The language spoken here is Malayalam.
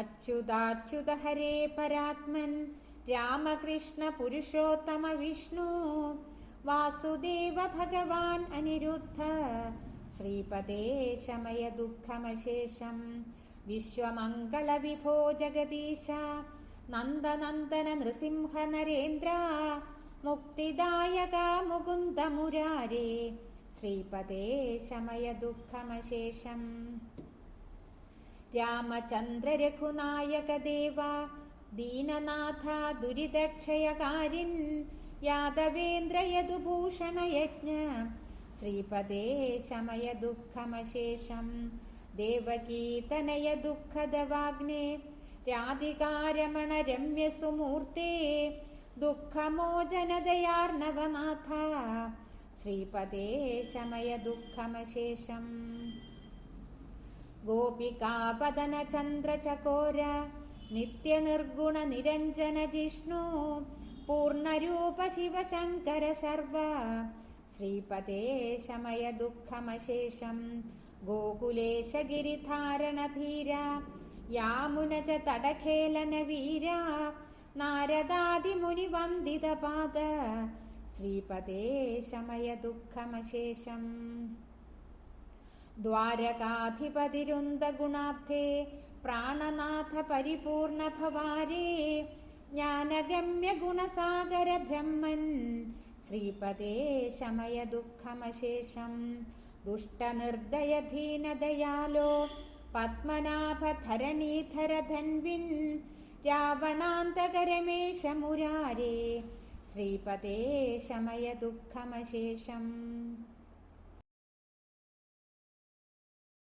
അച്യുതാച്യുത ഹരേ പരാത്മൻ രാമകൃഷ്ണ പുരുഷോത്തമ വിഷ്ണു വാസുദേവ ഭഗവാൻ അനിരുദ്ധ ശ്രീപദേ ശമയ ദുഃഖമശേഷം വിശ്വമംഗള വിഭോ ജഗദീശ നന്ദനന്ദന നൃസിംഹ നരേന്ദ്ര മുക്തിദായക മുകുന്ദ മുരാരേ ശ്രീപദേ ദുഃഖമശേഷം. രാമചന്ദ്ര രഘുനായക ദേവ ദീനനാഥ ദുരിതക്ഷയകാരിൻ യാദവേന്ദ്രയദുഭൂഷണയജ്ഞ യദുഭൂഷണ യജ്ഞ ശ്രീപദേ ശമയ ദുഃഖമശേഷം ദേവകീതനയ ദുഃഖദവാഗ്നേ രാധികാരമണ രമ്യസുമൂർത്തേ ദുഃഖമോചനദയാർണവനാഥ ശ്രീപദേ ശമയ ദുഃഖമശേഷം ഗോപികാപദന ചന്ദ്രചകോര നിത്യനിർഗുണ നിരഞ്ജന ജിഷ്ണു പൂർണരൂപ ശിവശങ്കര ശർവ ശ്രീപദേ ശമയ ദുഃഖമശേഷം ഗോകുലേശ ഗിരിധാരണധീര യാമുനജ തടഖേലന വീര നാരദാദിമുനിവന്ദിതപാദ ശ്രീപദേ ശമയ ദുഃഖമശേഷം ദ്വാരകാധിപതിരുന്ദഗുണാബ്ധേ പ്രാണനാഥ പരിപൂർണ ഭവാരേ ജ്ഞാനഗമ്യ ഗുണസാഗര ബ്രഹ്മൻ ശ്രീപദേ